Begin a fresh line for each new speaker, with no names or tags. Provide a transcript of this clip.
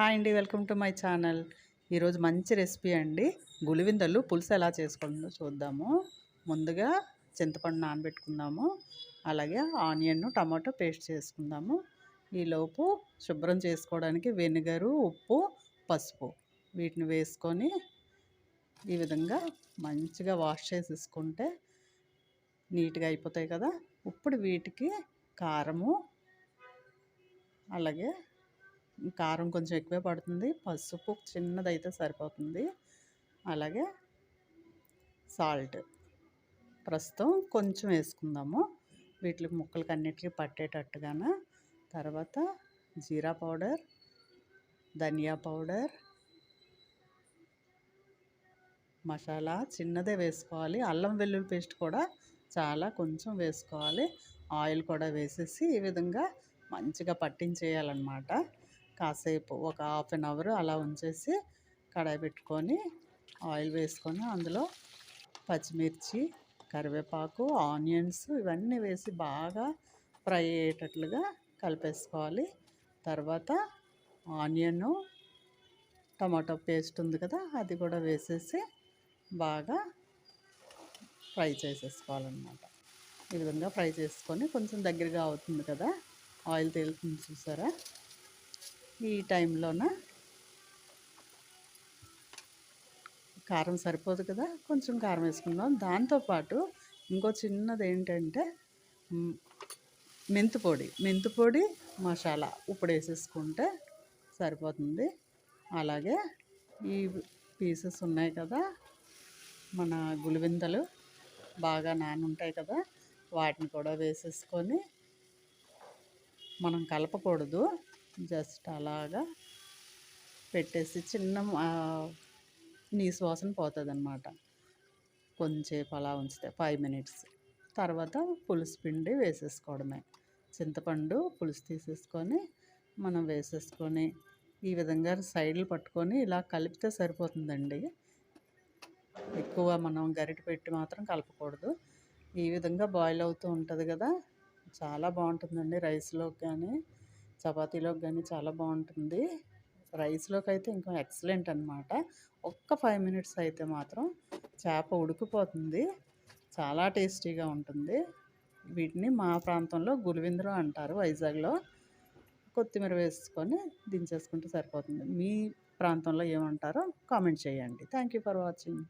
Hi అండి welcome to my channel. ఈరోజు మంచి రెసిపీ అండి. గులివిందలు పులుసు ఎలా చేసుకోవాలో చూద్దాము. ముందుగా చింతపండు నానబెట్టుకుందాము. అలాగే ఆనియన్ టమాటో పేస్ట్ చేసుకుందాము. ఈలోపు శుభ్రం చేసుకోవడానికి వెనిగరు ఉప్పు పసుపు వీటిని వేసుకొని ఈ విధంగా మంచిగా వాష్ చేసేసుకుంటే నీట్గా అయిపోతాయి కదా. ఇప్పుడు వీటికి కారము అలాగే కారం కొంచెం ఎక్కువే పడుతుంది. పసుపు చిన్నదైతే సరిపోతుంది. అలాగే సాల్ట్. ప్రస్తుతం కొంచెం వేసుకుందాము. వీటికి ముక్కలకి అన్నిటికీ పట్టేటట్టుగాన. తర్వాత జీరా పౌడర్ ధనియా పౌడర్ మసాలా చిన్నదే వేసుకోవాలి. అల్లం వెల్లుల్లి పేస్ట్ కూడా చాలా కొంచెం వేసుకోవాలి. ఆయిల్ కూడా వేసేసి ఈ విధంగా మంచిగా పట్టించేయాలన్నమాట. కాసేపు ఒక హాఫ్ అన్ అవర్ అలా ఉంచేసి కడాయి పెట్టుకొని ఆయిల్ వేసుకొని అందులో పచ్చిమిర్చి కరివేపాకు ఆనియన్స్ ఇవన్నీ వేసి బాగా ఫ్రై అయ్యేటట్లుగా కలిపేసుకోవాలి. తర్వాత ఆనియన్ టమాటో పేస్ట్ ఉంది కదా అది కూడా వేసేసి బాగా ఫ్రై చేసేసుకోవాలన్నమాట. ఈ విధంగా ఫ్రై చేసుకొని కొంచెం దగ్గరగా అవుతుంది కదా ఆయిల్ తేలుతుంది చూసారా? ఈ టైంలోన? కారం సరిపోదు కదా కొంచెం కారం వేసుకుందాం. దాంతోపాటు ఇంకో చిన్నది ఏంటంటే మెంతిపొడి మెంతిపొడి మసాలా ఇప్పుడు వేసేసుకుంటే సరిపోతుంది. అలాగే ఈ పీసెస్ ఉన్నాయి కదా మన గులివిందలు బాగా నానుంటాయి కదా వాటిని కూడా వేసేసుకొని మనం కలపకూడదు. జస్ట్ అలాగా పెట్టేసి చిన్న నీ వాసన పోతుంది అనమాట కొంచెంసేపు అలా ఉంచితే ఫైవ్ మినిట్స్. తర్వాత పులుసు పిండి వేసేసుకోవడమే. చింతపండు పులుసు తీసేసుకొని మనం వేసేసుకొని ఈ విధంగా సైడ్లు పట్టుకొని ఇలా కలిపితే సరిపోతుందండి. ఎక్కువ మనం గరిటె పెట్టి మాత్రం కలపకూడదు. ఈ విధంగా బాయిల్ అవుతూ ఉంటుంది కదా. చాలా బాగుంటుందండి రైస్లో కానీ చపాతీలోకి కానీ చాలా బాగుంటుంది. రైస్లోకి అయితే ఇంకా ఎక్సలెంట్ అనమాట ఒక్క ఫైవ్ మినిట్స్ అయితే మాత్రం చేప ఉడికిపోతుంది. చాలా టేస్టీగా ఉంటుంది. వీటిని మా ప్రాంతంలో గులివిందులు అంటారు వైజాగ్లో. కొత్తిమీర వేసుకొని దించేసుకుంటే సరిపోతుంది. మీ ప్రాంతంలో ఏమంటారో కామెంట్ చేయండి. Thank you for watching.